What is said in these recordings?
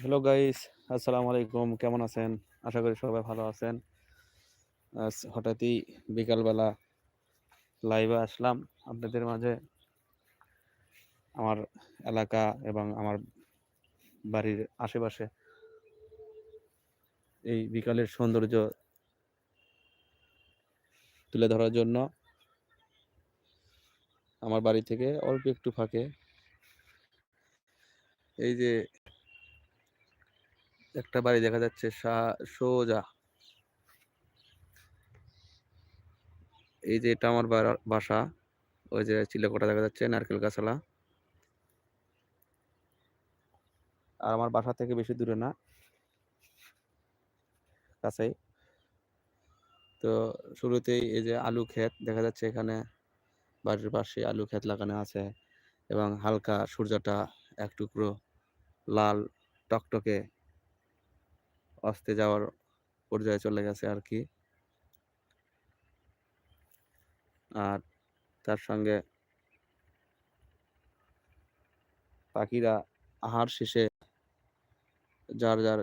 Hello guys আসসালামু আলাইকুম কেমন আছেন? আশা করি সবাই ভালো আছেন। আজ হঠাৎই বিকালবেলা লাইভে আসলাম। আপনাদের মাঝে আমার এলাকা এবং আমার বাড়ির আশেপাশে এই বিকালের সৌন্দর্য তুলে ধরার জন্য আমার বাড়ি থেকে অল্প একটু ফাঁকে এই যে একটা বাড়ি দেখা যাচ্ছে সোজা। এই যে এটা আমার বাসা। ওই যে চিলেকোটা দেখা যাচ্ছে, নারকেল গাছালা। আর আমার বাসা থেকে বেশি দূরে না। কাছেই। তো শুরুতেই এই যে আলু ক্ষেত দেখা যাচ্ছে এখানে। বাড়ির পাশে আলু ক্ষেত লাগানো আছে এবং হালকা সূর্যটা এক টুকরো লাল টকটকে অস্তে যাওয়ার পর্যায়ে চলে গেছে আর কি আর তার সঙ্গে পাখিরা আহার শেষে যার যার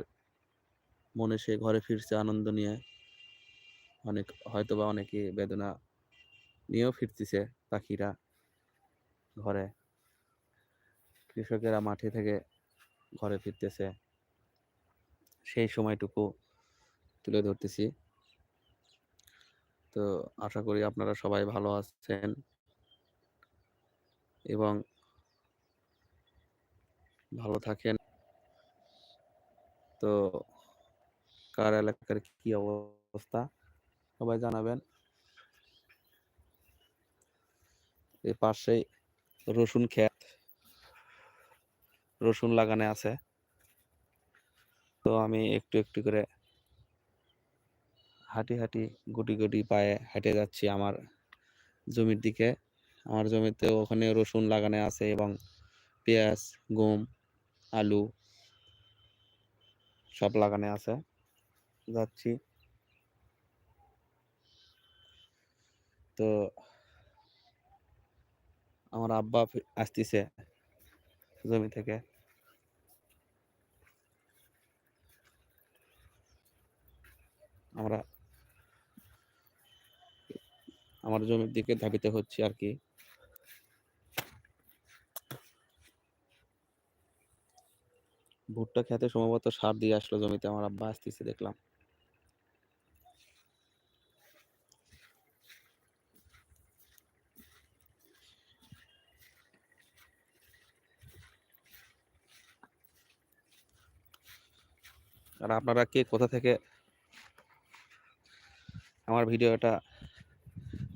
মনে সে ঘরে ফিরছে আনন্দ নিয়ে, অনেক, হয়তোবা অনেকে বেদনা নিয়েও ফিরতেছে পাখিরা ঘরে। কৃষকেরা মাঠে থেকে ঘরে ফিরতেছে। সেই সময়টুকু তুলে ধরতেছি। তো আশা করি আপনারা সবাই ভালো আছেন। এবং ভালো থাকেন। তো কার এলাকার কি অবস্থা? সবাই জানাবেন। এই পাশেই রসুন ক্ষেত, রসুন লাগানো আছে। তো আমি একটু একটু করে হাঁটি হাঁটি, গুটি গুটি পায়ে হেঁটে যাচ্ছি আমার জমির দিকে। আমার জমিতে ওখানে রসুন লাগানো আছে এবং পেঁয়াজ, গম, আলু সব লাগানো আছে। যাচ্ছি। তো আমার আব্বা আসতিছে জমি থেকে। আমরা আমার জমির দিকে ধাবিত হচ্ছে আর কি। ভুট্টা খেতে সম্ভবত সার দিয়ে আসলো জমিতে, আমার আব্বা আসতেছে, দেখলাম। আর আপনারা কে, কোথা থেকে আমার ভিডিওটা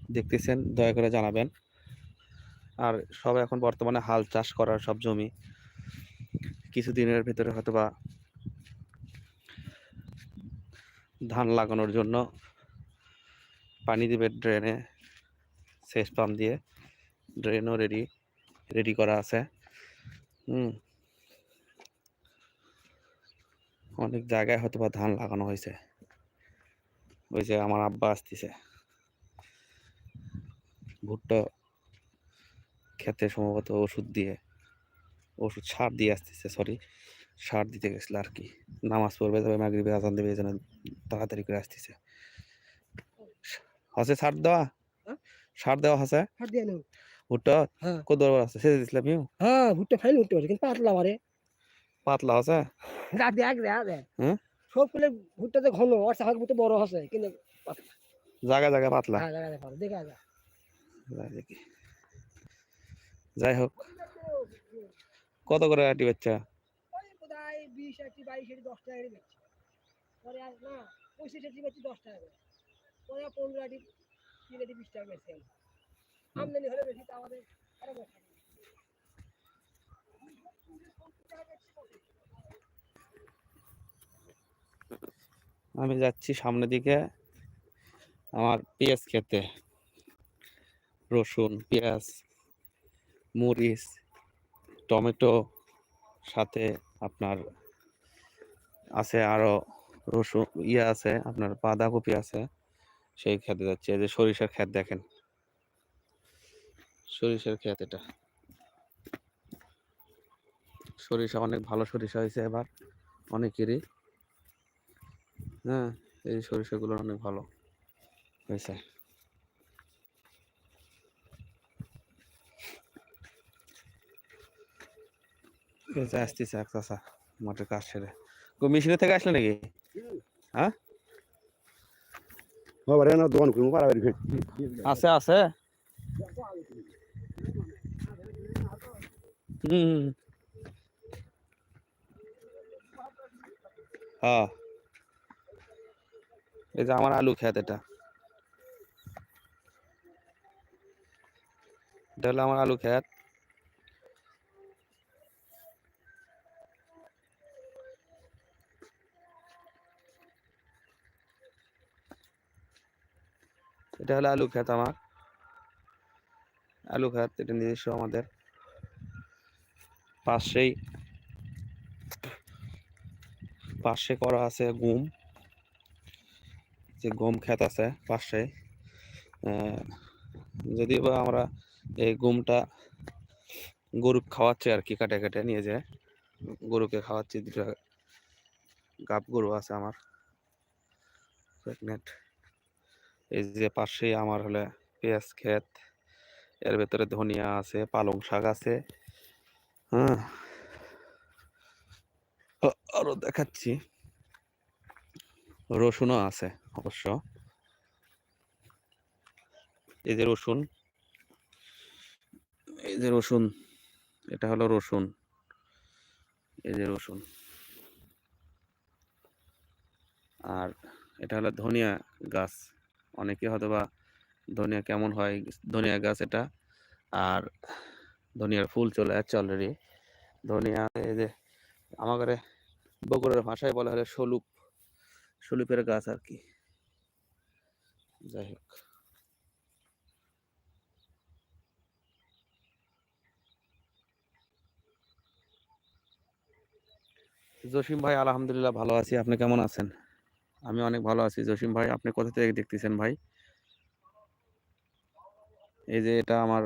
দেখতেছেন, দয়া করে জানাবেন। আর সব এখন বর্তমানে হাল চাষ করার সব জমি। কিছুদিনের ভিতরে হয়তো বা ধান লাগানোর জন্য পানি দিবে ড্রেনে সেচ পাম্প দিয়ে। ড্রেনও রেডি রেডি করা আছে। হুম। অনেক জায়গায় হয়তো বা ধান লাগানো হয়েছে। ওই যে আমার আব্বা আসতেছে। ভুট্টা খেতে সম্ভবত ওষুধ দিয়ে ওষুধ সার দিয়ে আসতেছে সরি সার দিতে গেছিল আর কি। নামাজ পড়বে তবে মাগরিবে আজান দেবে এই জন্য তাড়াতাড়ি করে আসতেছে। হসে সার দেওয়া? হ্যাঁ? সার দেওয়া নেব। ভুট্টা হ্যাঁ। কত দরবার আছে? সেজে দিছিলাম ইউ হ্যাঁ ভুট্টা উঠতে পারে কিন্তু পাতলা মারে। পাতলা রাত দেখ হুম? সব পেলে ভুট্টাতে ঘন আর শাক ভুট্টা বড় আছে কিন্তু জায়গা জায়গা পাতলা? হ্যাঁ দেখা দেখা দেখা। যায় যাই দেখি। যাই হোক। কত করে আটি বাচ্চা বিশ আটি বাইশ আটি দশ টাকা বেচছে। পরে আর না পঁচিশ আটি বেচছি দশ টাকা করে। পরে পনেরো আটি তিন আটি বিশ টাকা বেচছে আমদানি হলে বেশি তা আমাদের আমি যাচ্ছি সামনের দিকে আমার পেঁয়াজ খেতে। রসুন, পেঁয়াজ, মরিচ, টমেটো সাথে আপনার আছে আরও রসুন ইয়ে আছে, আপনার বাঁধাকপি আছে, সেই খেতে যাচ্ছে। যে সরিষার ক্ষেত দেখেন। সরিষার ক্ষেত এটা। সরিষা অনেক ভালো সরিষা হয়েছে এবার, অনেকেরই। হ্যাঁ এই সরিষাগুলো অনেক ভালো হয়েছে। আসতেছে এক চাষা মাঠের কাজ সেরে। মেশিনে থেকে আসলে নাকি? হ্যাঁ? দোকান করব আছে আছে। হুম। হ্যাঁ। এই যে আমার আলু খেত এটা। এটা হলো আমার আলু খেত। এটা হলো আলু খেত আমার। আলু খেত এটা নিজস্ব আমাদের। পাশেই পাশে করা আছে গম। যে গম ক্ষেত আছে পাশে যদিও বা আমরা এই গমটা গরু খাওয়াচ্ছি আর কি কাটে কাটে নিয়ে যায়, গরুকে খাওয়াচ্ছি, দুটা গাব গরু আছে আমার প্রেগনেন্ট এই যে পাশেই আমার হলে পেঁয়াজ ক্ষেত, এর ভেতরে ধনিয়া আছে, পালং শাক আছে হ্যাঁ। আরও দেখাচ্ছি। রসুনও আছে অবশ্য। এই যে রসুন। এই যে রসুন, এটা হলো রসুন। এই যে রসুন। আর এটা হলো ধনিয়া গাছ। অনেকে হয়তো বা ধনিয়া কেমন হয়, ধনিয়া গাছ এটা। আর ধনিয়ার ফুল চলে যাচ্ছে অলরেডি ধনিয়া, এই যে আমাদের বগুড়ার ভাষায় বলা হলে সলুপ সলুপের গাছ আর কি। যাই হোক জসিম ভাই, আলহামদুলিল্লাহ ভালো আছি। আপনি কেমন আছেন? আমি অনেক ভালো আছি। জসিম ভাই, আপনি কোথা থেকে দেখতেছেন ভাই? এই যে এটা আমার,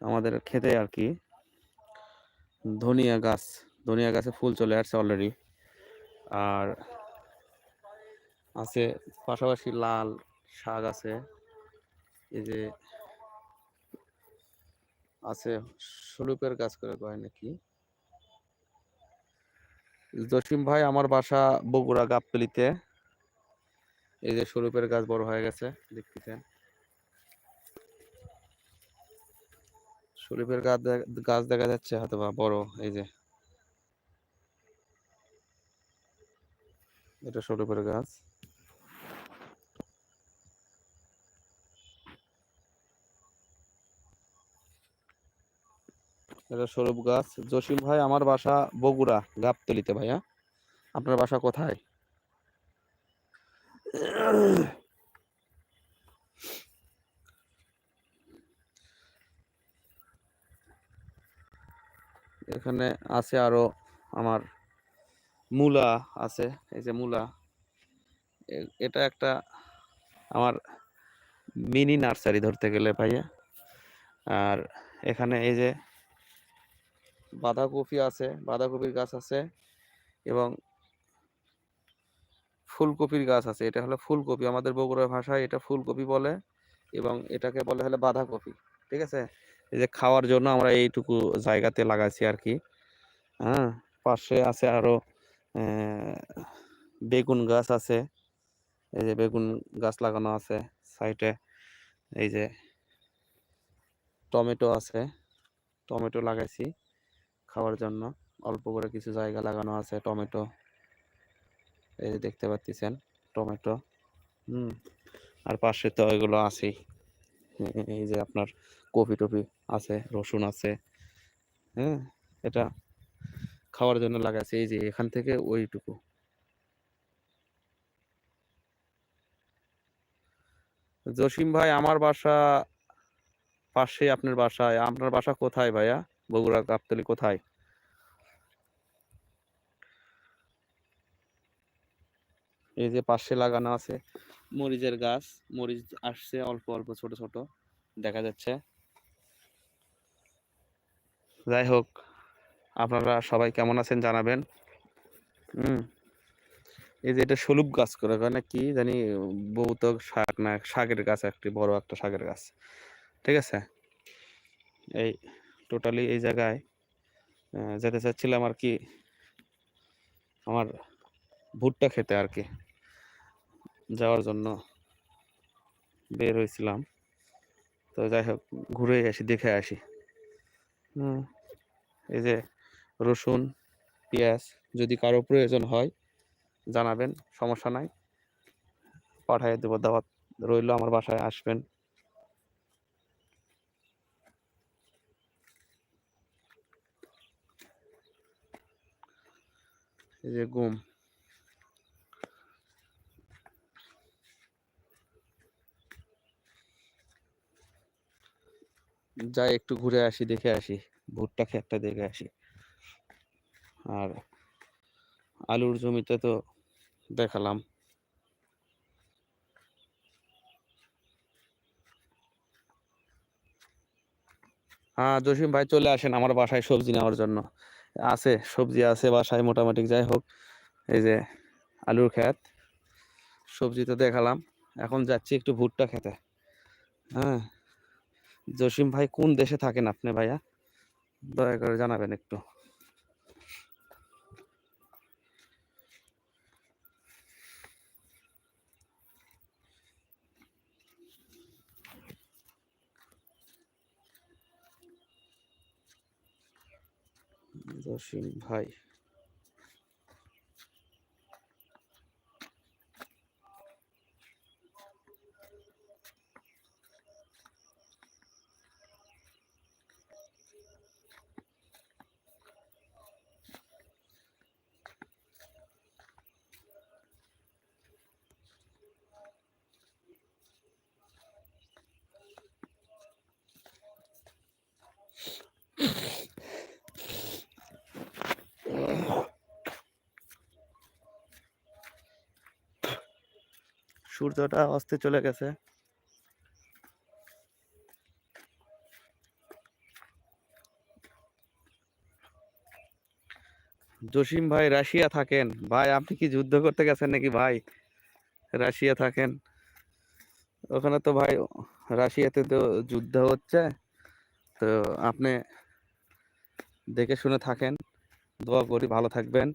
আমাদের খেতে আর কি। ধনিয়া গাছ, ধনিয়া গাছে ফুল চলে আসছে অলরেডি আর আছে, পাশাপাশি লাল শাক আছে। এই যে আছে সলুপের গাছ করে কয় নাকি? জসিম ভাই, আমার বাসা বগুড়া গাবতলিতে। এই যে সরুপের গাছ বড় হয়ে গেছে, দেখতেছেন। শরীফের গাছ গাছ দেখা যাচ্ছে হয়তো বা বড়, এই যে। এটা শরীফের গাছ। এটা স্বরূপ গাছ। জসিম ভাই, আমার বাসা বগুড়া, গাবতলিতে ভাইয়া। আপনার বাসা কোথায়? এখানে আছে আরও আমার মূলা আছে, এই যে মূলা। এটা একটা আমার মিনি নার্সারি ধরতে গেলে ভাইয়া। আর এখানে এই যে বাঁধাকপি আছে, বাঁধাকপির গাছ আছে এবং ফুলকপির গাছ আছে। এটা হলো ফুলকপি। আমাদের বগুড়ার ভাষায় এটা ফুলকপি বলে এবং এটাকে বলে হলো বাঁধাকপি। ঠিক আছে? এই যে খাওয়ার জন্য আমরা এইটুকু জায়গাতে লাগাইছি আর কি। হ্যাঁ? পাশে আছে আরও বেগুন গাছ আছে। এই যে বেগুন গাছ লাগানো আছে সাইডে। এই যে টমেটো আছে। টমেটো লাগাইছি। খাওয়ার জন্য। অল্প করে কিছু জায়গা লাগানো আছে, টমেটো। এই যে দেখতে পাচ্ছেন, টমেটো। হুম, আর পাশে তো এগুলো আছেই। এই যে আপনার কপি টপি আছে, রসুন আছে। হ্যাঁ এটা খাওয়ার জন্য লাগাইছে, এই যে এখান থেকে ওইটুকু। জসিম ভাই, আমার বাসা পাশে আপনার বাসায়। আপনার বাসা কোথায় ভাইয়া? বগুড়া, গাবতলী কোথায়? এই যে পাশে লাগানো আছে মরিচের গাছ, মরিচ আসছে অল্প অল্প, ছোট ছোট, দেখা যাচ্ছে। যাই হোক, আপনারা সবাই কেমন আছেন জানাবেন। হুম। এই যে এটা সলুপ গাছ করে না কি জানি বহুত শাক না, শাকের গাছ, একটি বড় একটা শাকের গাছ, ঠিক আছে? এই টোটালি এই জায়গায় যেতে চাচ্ছিলাম আর কি, আমার ভুট্টা খেতে আর কি, যাওয়ার জন্য বের হয়েছিলাম। তো যাই হোক, ঘুরে আসি, দেখে আসি। এই যে রসুন, পেঁয়াজ, যদি কারও প্রয়োজন হয়, জানাবেন, সমস্যা নাই। পাঠিয়ে দেবো, দাওয়াত রইল, আমার বাসায় আসবেন। এই যে গুম। যাই একটু ঘুরে আসি, দেখে আসি। ভুট্টা ক্ষেতটা দেখে আসি। আর আলুর জমিতে তো দেখালাম। হ্যাঁ জসিম ভাই চলে আসেন আমার বাসায় সবজি নেওয়ার জন্য। আছে, সবজি আছে বাসায় মোটামুটি, যাই হোক। এই যে আলুর ক্ষেত, সবজি তো দেখালাম। এখন যাচ্ছি একটু ভুট্টা খেতে। হ্যাঁ জসিম ভাই কোন দেশে থাকেন আপনি ভাইয়া? দয়া করে জানাবেন একটু। জসিম ভাই সূর্যটা অস্তে চলে গেছে। জসিম ভাই, রাশিয়া থাকেন। ভাই, আপনি কি যুদ্ধ করতে গেছেন নাকি ভাই? রাশিয়া থাকেন। ওখানে তো ভাই, রাশিয়াতে তো যুদ্ধ হচ্ছে। তো আপনি দেখে শুনে থাকেন। দোয়া করি, ভালো থাকবেন।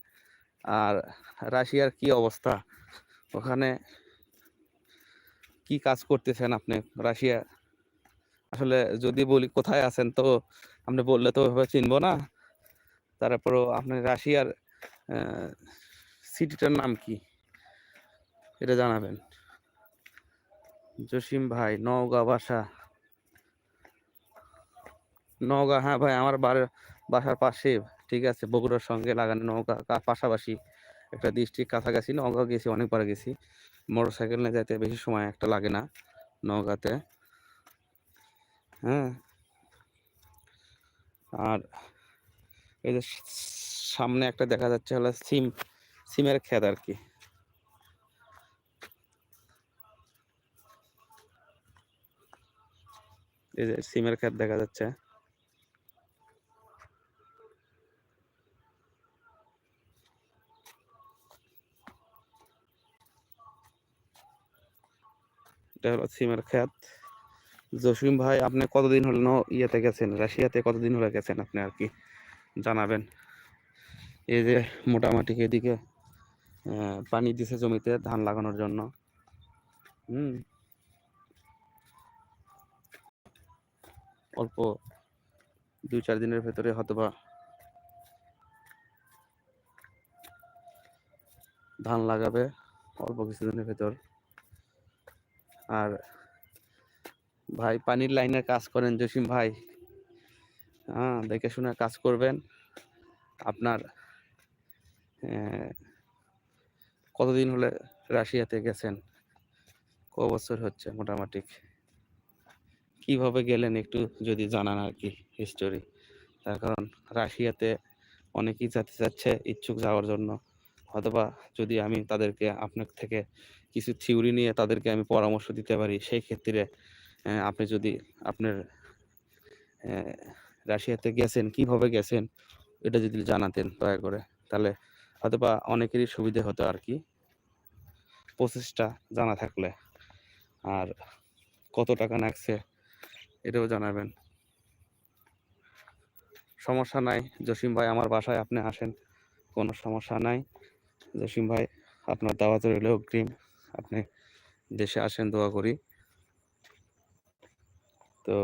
আর রাশিয়ার কি অবস্থা? ওখানে কি কাজ করতেছেন আপনি? রাশিয়া, আসলে যদি বলি কোথায় আছেন, তো আপনি বললে তো ওইভাবে চিনবো না। তারপরও আপনি রাশিয়ার সিটিটার নাম কি? এটা জানাবেন। জসিম ভাই, নওগাঁ বাসা নওগাঁ হ্যাঁ ভাই, আমার বাড়ির বাসার পাশে, ঠিক আছে, বগুড়ার সঙ্গে লাগানো নওগাঁ কা- পাশাপাশি। একটা ডিস্ট্রিক্ট কাছাকাছি নওগাঁ গেছি অনেকবার গেছি। মোটর সাইকেল নিয়ে যেতে বেশি সময় একটা লাগে না নওগাঁতে। হ্যাঁ। আর এই যে সামনে একটা দেখা যাচ্ছে হলো সিম, সিমের ক্ষেত আর কি। এই যে সিমের ক্ষেত দেখা যাচ্ছে। এটা হলো সিমের ক্ষেত। জসিম ভাই, আপনি কতদিন হলো ইয়েতে গেছেন? রাশিয়াতে কতদিন হলে গেছেন আপনি আর কি জানাবেন? এই যে মোটামুটি এদিকে পানি দিছে জমিতে ধান লাগানোর জন্য। হুম। অল্প দুই চার দিনের ভেতরে হয়তোবা ধান লাগাবে, অল্প কিছুদিনের ভেতর। আর ভাই পানির লাইনে কাজ করেন জসিম ভাই। হ্যাঁ দেখে শুনে কাজ করবেন। আপনার কতদিন হলে রাশিয়াতে গেছেন? ক বছর হচ্ছে মোটামুটি? কীভাবে গেলেন একটু যদি জানান আর কি হিস্টোরি তার কারণ রাশিয়াতে অনেকেই যেতে চাচ্ছে ইচ্ছুক যাওয়ার জন্য। অথবা যদি আমি তাদেরকে আপনার থেকে কিছু থিওরি নিয়ে তাদেরকে আমি পরামর্শ দিতে পারি, সেই ক্ষেত্রে আপনি যদি আপনার রাশিয়াতে গেছেন, কীভাবে গেছেন, এটা যদি জানাতেন দয়া করে, তাহলে হয়তোবা অনেকেরই সুবিধে হতো আর কি। প্রসেসটা জানা থাকলে, আর কত টাকা লাগছে এটাও জানাবেন। সমস্যা নাই, জসিম ভাই আমার বাসায় আপনি আসেন, কোনো সমস্যা নাই। জসিম ভাই, আপনার দাওয়াত রইল অগ্রিম। আপনি দেশে আসেন, দোয়া করি। তো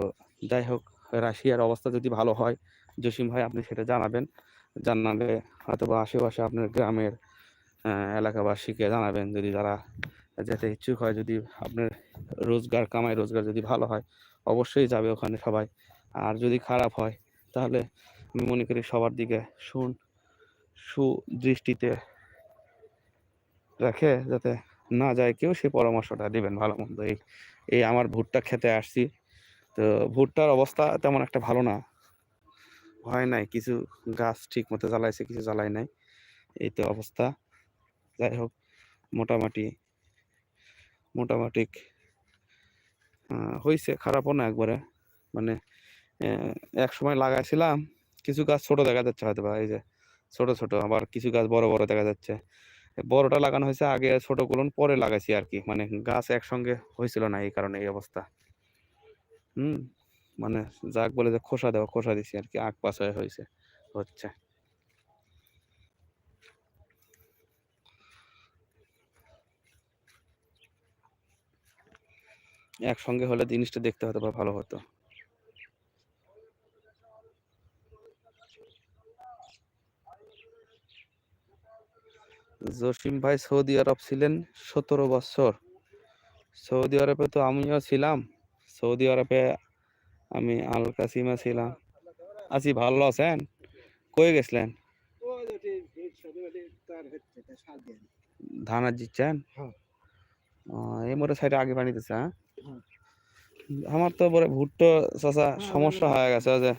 যাই হোক, রাশিয়ার অবস্থা যদি ভালো হয়, জসিম ভাই, আপনি সেটা জানাবেন। জানালে হয়তো বা আশেপাশে আপনার গ্রামের এলাকাবাসীকে জানাবেন। যদি তারা যেতে ইচ্ছুক হয়, যদি আপনার রোজগার কামাই, রোজগার যদি ভালো হয়, অবশ্যই যাবে ওখানে সবাই। আর যদি খারাপ হয়, তাহলে আমি মনে করি সবার দিকে শুন, সুদৃষ্টিতে রাখে যাতে না যায় কেউ, সে পরামর্শটা দিবেন ভালো মন্দ। এই এই আমার ভুট্টা খেতে আসছি। তো ভুট্টার অবস্থা তেমন একটা ভালো না। হয় নাই, কিছু গাছ ঠিক মতো জ্বালাইছে, কিছু জ্বালাই নাই। এই তো অবস্থা। যাই হোক, মোটামুটি মোটামুটি হয়েছে খারাপও না একবারে। মানে এক সময় লাগাইছিলাম, কিছু গাছ ছোট দেখা যাচ্ছে হয়তো বা এই যে ছোট ছোট, আবার কিছু গাছ বড় বড় দেখা যাচ্ছে। বড়টা লাগানো হয়েছে, আগে ছোটগুলো পরে লাগাইছি আর কি মানে গাছ একসঙ্গে হয়েছিল না এই কারণে এই অবস্থা। হুম মানে যাক বলে যে খোসা দেওয়া, খোসা দিছি আর কি আগ পাশ হয়ে হয়েছে, হচ্ছে। একসঙ্গে হলে জিনিসটা দেখতে হয়তো বা ভালো হতো। জসিম ভাই সৌদি আরব ছিলেন সতেরো বছর। সৌদি আরবে তো আমিও ছিলাম। সৌদি আরবে আমি আল কাসিমা ছিলাম। আছি ভালো আছেন? কই গেছিলেন? ধান জিতছেন হ্যাঁ। এই মোটর সাইডে আগে দিচ্ছে হ্যাঁ? হ্যাঁ। আমার তো পরে ভুট্টো চাচা হ্যাঁ, সমস্যা হয়ে। গেছে যে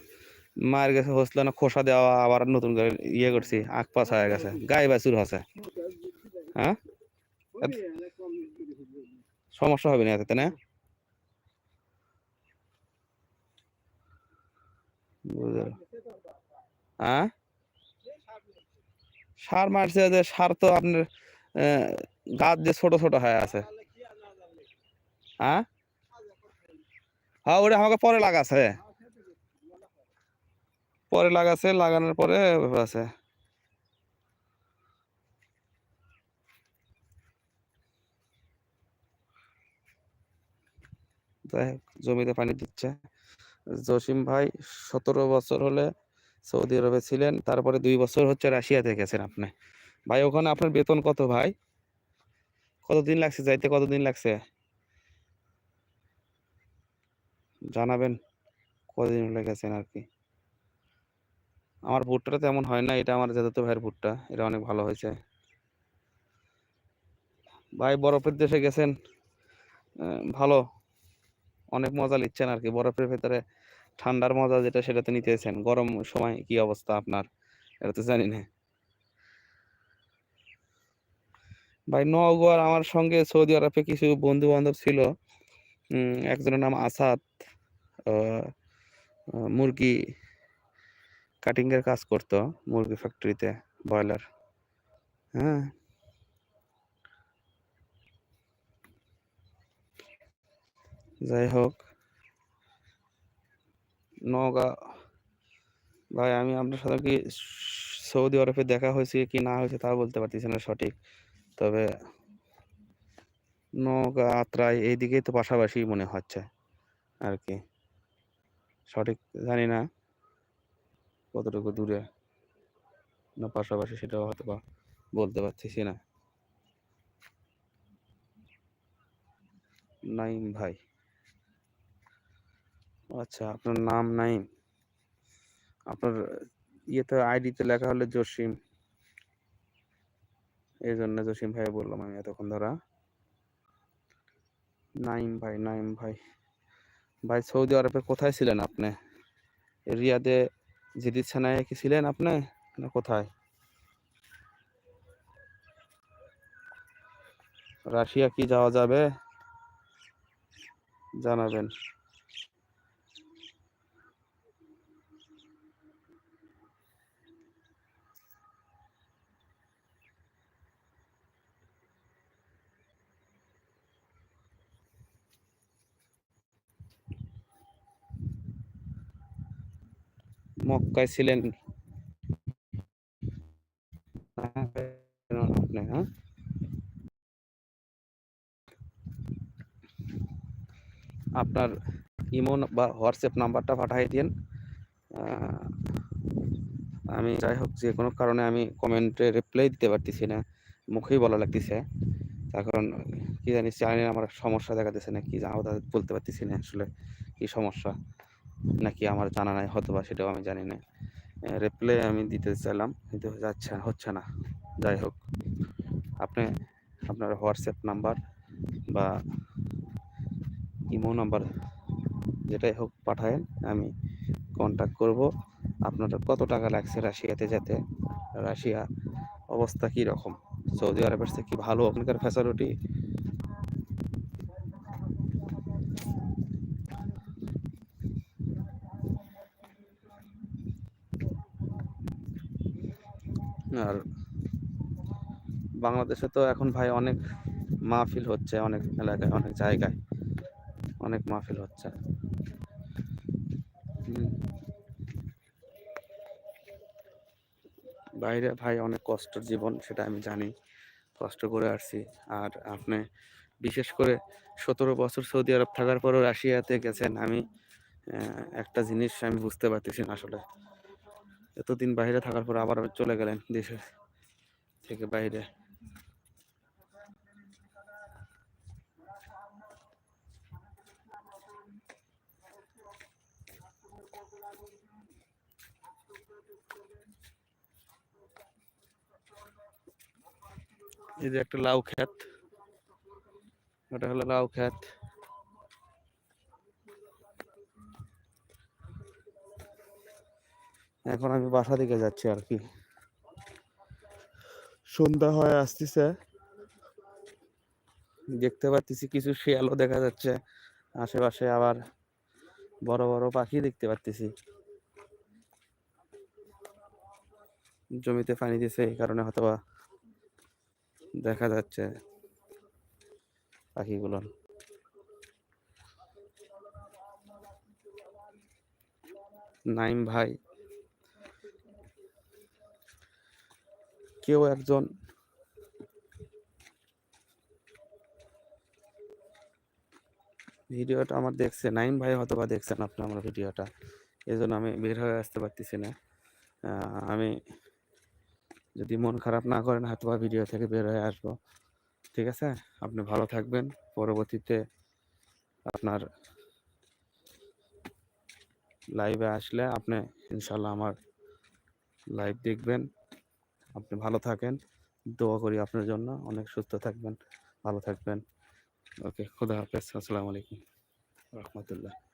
মায়ের গেছে হসল না খোসা দেওয়া, আবার নতুন করে ইয়ে করছি, আখ পাস হয়ে গেছে, গায়ে বাছুর আছে হ্যাঁ। সমস্যা হবে না এতে না? হ্যাঁ? সার মারছে যে সার তো আপনার গাছ যে ছোট ছোট হয়ে আছে। হ্যাঁ? হ্যাঁ ওটা আমাকে পরে লাগাছে পরে লাগাছে, লাগানোর পরে আছে। জমিতে পানি দিচ্ছে। জসিম ভাই সতেরো বছর হলে সৌদি আরবে ছিলেন, তারপরে দুই বছর হচ্ছে রাশিয়াতে গেছেন আপনি। ভাই, ওখানে আপনার বেতন কত ভাই? কতদিন লাগছে যাইতে, কতদিন লাগছে? জানাবেন, কতদিন হলে গেছেন আর কি। আমার ভুট্টাটা তেমন হয় না, এটা আমার তো ভাইয়ের ভুট্টা, এটা অনেক ভালো হয়েছে। ভাই, বরফের দেশে গেছেন ভালো। অনেক মজা নিচ্ছেন আর কি, বরফের ভেতরে ঠান্ডার মজা যেটা সেটা তো নিতেছেন। গরম সময় কি অবস্থা আপনার? এটা তো জানি না। ভাই, নওগাঁর আমার সঙ্গে সৌদি আরবে কিছু বন্ধু বান্ধব ছিল একজনের নাম আসাদ মুরগি কাটিং এর কাজ করতো মুরগি ফ্যাক্টরিতে ব্রয়লার। হ্যাঁ। যাই হোক। নওগাঁ। ভাই, আমি আপনার সাথে কি সৌদি আরবে দেখা হয়েছে কি না হয়েছে তা বলতে পারতেছি না সঠিক। তবে নওগাঁ আত্রাই এইদিকেই তো পাশাপাশি মনে হচ্ছে আর কি। সঠিক জানি না। কতটুকু দূরে? না, পাশাপাশি সেটাও হয়তো বা বলতে পারতেছি না। নাইম ভাই। আচ্ছা আপনার নাম নাইম। আপনার ইয়েতে আইডিতে লেখা হলো জসিম। এই জন্য জসিম ভাই বললাম আমি এতক্ষণ ধরা। নাইম ভাই নাইম ভাই। ভাই, সৌদি আরবে কোথায় ছিলেন আপনি? রিয়াদে জিদিদ সেনায় কি ছিলেন আপনি? না কোথায়? রাশিয়া কি যাওয়া যাবে? জানাবেন। মক্কায় ছিলেন। আপনি আপনার ইমো বা হোয়াটসঅ্যাপ নাম্বারটা পাঠিয়ে দিন। আমি যাই হোক, যে কোনো কারণে আমি কমেন্টে রিপ্লাই দিতে পারতেছি না। মুখেই বলা লাগতেছে। কারণ কি জানি জানি আমার সমস্যা দেখা দিচ্ছে না, কি বলতে পারতেছি না আসলে কি সমস্যা। নাকি আমার জানা নাই হয়তো বা সেটাও আমি জানি না রিপ্লাই আমি দিতে চাইলাম, কিন্তু যাচ্ছে হচ্ছে না। যাই হোক, আপনি আপনার হোয়াটসঅ্যাপ নাম্বার বা ইমো নাম্বার যেটাই হোক পাঠায়েন, আমি কন্ট্যাক্ট করব। আপনার কত টাকা লাগছে রাশিয়াতে যেতে? রাশিয়া অবস্থা কি রকম সৌদি আরবের চেয়ে কি ভালো ওখানকার ফ্যাসিলিটি আর বাংলাদেশে তো এখন ভাই অনেক মাহফিল হচ্ছে, অনেক এলাকায়, অনেক জায়গায়। অনেক মাহফিল হচ্ছে। বাইরে ভাই অনেক কষ্টের জীবন, সেটা আমি জানি। কষ্ট করে আসছি। আর আপনি বিশেষ করে সতেরো বছর সৌদি আরব থাকার পরও রাশিয়াতে গেছেন, আমি একটা জিনিস আমি বুঝতে পারতেছি আসলে। এতদিন বাইরে থাকার পর আবার চলে গেলেন দেশে থেকে বাইরে। এই যে একটা লাউ ক্ষেত, ওটা হলো লাউ ক্ষেত। এখন আমি বাসা দিকে যাচ্ছি আর কি। সন্ধ্যা হয়ে আসতেছে। দেখতে পাচ্ছি কিছু শিয়ালও দেখা যাচ্ছে। আশেপাশে আবার বড় বড় পাখি দেখতে পাচ্ছি জমিতে পানি দিছে এই কারণে হয়তোবা দেখা যাচ্ছে পাখিগুলো। নাইম ভাই কেউ একজন ভিডিওটা আমার দেখছে নাইম ভাই হয়তো বা দেখছেন আপনি আমার ভিডিওটা এই জন্য আমি বের হয়ে আসতে পারতেছি না। আমি যদি মন খারাপ না করেন হয়তো বা ভিডিও থেকে বের হয়ে আসব। ঠিক আছে? আপনি ভালো থাকবেন। পরবর্তীতে আপনার লাইভে আসলে আপনি ইনশাল্লাহ আমার লাইভ দেখবেন। আপনি ভালো থাকেন। দোয়া করি আপনার জন্য। অনেক সুস্থ থাকবেন, ভালো থাকবেন। ওকে, খুদা হাফেজ। আসসালামু আলাইকুম। রহমতুল্লাহ।